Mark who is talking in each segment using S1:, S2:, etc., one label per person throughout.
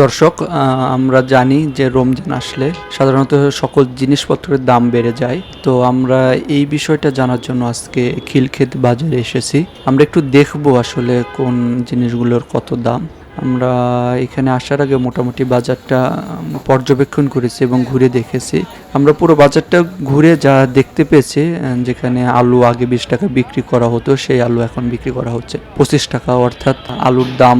S1: দর্শক আমরা জানি যে রমজান আসলে সাধারণত সকল জিনিসপত্রের দাম বেড়ে যায়। তো আমরা এই বিষয়টা জানার জন্য আজকে খিলক্ষেত বাজারে এসেছি। আমরা একটু দেখব আসলে কোন জিনিসগুলোর কত দাম। আমরা এখানে আসার আগে মোটামুটি বাজারটা পর্যবেক্ষণ করেছি এবং ঘুরে দেখেছি। আমরা পুরো বাজারটা ঘুরে যা দেখতে পেয়েছি যেখানে আলু আগে বিশ টাকা বিক্রি করা হতো, সেই আলু এখন বিক্রি করা হচ্ছে। পঁচিশ টাকা, অর্থাৎ আলুর দাম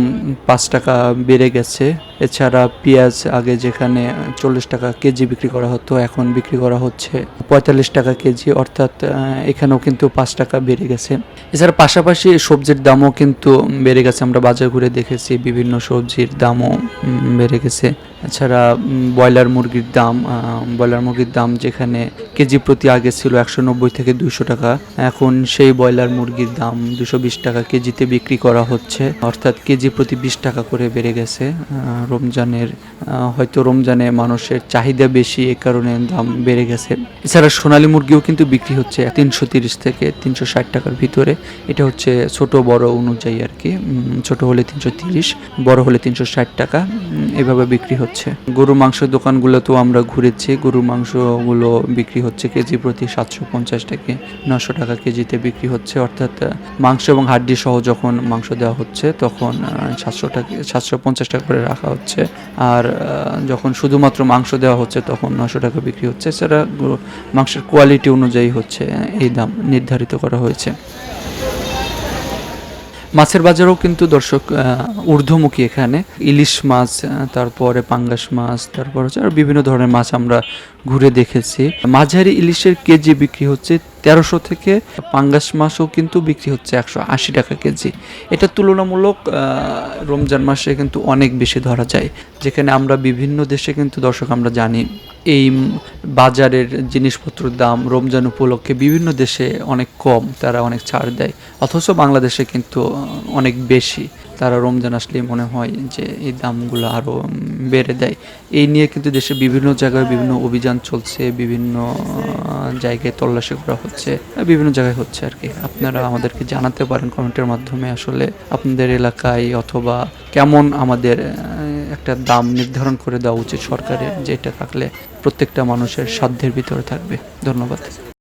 S1: পাঁচ টাকা বেড়ে গেছে। এছাড়া পেঁয়াজ আগে যেখানে চল্লিশ টাকা কেজি বিক্রি করা হতো, এখন বিক্রি করা হচ্ছে পঁয়তাল্লিশ টাকা কেজি, অর্থাৎ এখানেও কিন্তু পাঁচ টাকা বেড়ে গেছে। এছাড়া পাশাপাশি সবজির দামও কিন্তু বেড়ে গেছে। আমরা বাজার ঘুরে দেখেছি, বিভিন্ন সবজির দামও বেড়ে গেছে। এছাড়া ব্রয়লার মুরগির দাম ব্রয়লার মুরগির দাম যেখানে কেজি প্রতি আগে ছিল একশো নব্বই থেকে দুইশো টাকা, এখন সেই ব্রয়লার মুরগির দাম দুশো বিশ টাকা কেজিতে বিক্রি করা হচ্ছে। অর্থাৎ কেজি প্রতি বিশ টাকা করে বেড়ে গেছে। রমজানের হয়তো রমজানে মানুষের চাহিদা বেশি এ কারণে দাম বেড়ে গেছে। এছাড়া সোনালী মুরগিও কিন্তু বিক্রি হচ্ছে তিনশো তিরিশ থেকে তিনশো ষাট টাকার ভিতরে। এটা হচ্ছে ছোট, বড় অনুযায়ী আর কি ছোট হলে তিনশো তিরিশ, বড় হলে তিনশো ষাট টাকা এভাবে বিক্রি হচ্ছে। গরু মাংস দোকানগুলোতেও আমরা ঘুরেছি। গরু মাংসগুলো বিক্রি হচ্ছে কেজি প্রতি সাতশো পঞ্চাশ থেকে নশো টাকা কেজিতে বিক্রি হচ্ছে। অর্থাৎ মাংস এবং হাড্ডি সহ যখন মাংস দেওয়া হচ্ছে, তখন সাতশো টাকা, সাতশো পঞ্চাশ টাকা করে রাখা হচ্ছে। আর যখন শুধুমাত্র মাংস দেওয়া হচ্ছে, তখন নশো টাকা বিক্রি হচ্ছে। গরু- মাংসের কোয়ালিটি অনুযায়ী হচ্ছে এই দাম নির্ধারিত করা হয়েছে। মাছের বাজারও কিন্তু দর্শক ঊর্ধ্বমুখী এখানে। ইলিশ মাছ তারপরে পাঙ্গাস মাছ, তারপর হচ্ছে আর বিভিন্ন ধরনের মাছ আমরা ঘুরে দেখেছি। মাঝারি ইলিশের কেজি বিক্রি হচ্ছে তেরোশো থেকে পাঙ্গাস মাছও কিন্তু বিক্রি হচ্ছে একশো আশি টাকা কেজি। এটা তুলনামূলক রমজান মাসে কিন্তু অনেক বেশি ধরা যায়। যেখানে আমরা বিভিন্ন দেশে কিন্তু দর্শক আমরা জানি, এই বাজারের জিনিসপত্রের দাম রমজান উপলক্ষে বিভিন্ন দেশে অনেক কম, তারা অনেক ছাড় দেয়। অথচ বাংলাদেশে কিন্তু অনেক বেশি। তারা রমজান আসলেই মনে হয় যে এই দামগুলো আরও বেড়ে দেয়। এই নিয়ে কিন্তু দেশে বিভিন্ন জায়গায় বিভিন্ন অভিযান চলছে, বিভিন্ন জায়গায় তল্লাশি করা হচ্ছে বিভিন্ন জায়গায় হচ্ছে আর কি। আপনারা আমাদেরকে জানাতে পারেন কমেন্টের মাধ্যমে আসলে আপনাদের এলাকায় অথবা কেমন আমাদের একটা দাম নির্ধারণ করে দেওয়া উচিত সরকারের, যেটা থাকলে প্রত্যেকটা মানুষের সাধ্যের ভিতরে থাকবে। ধন্যবাদ।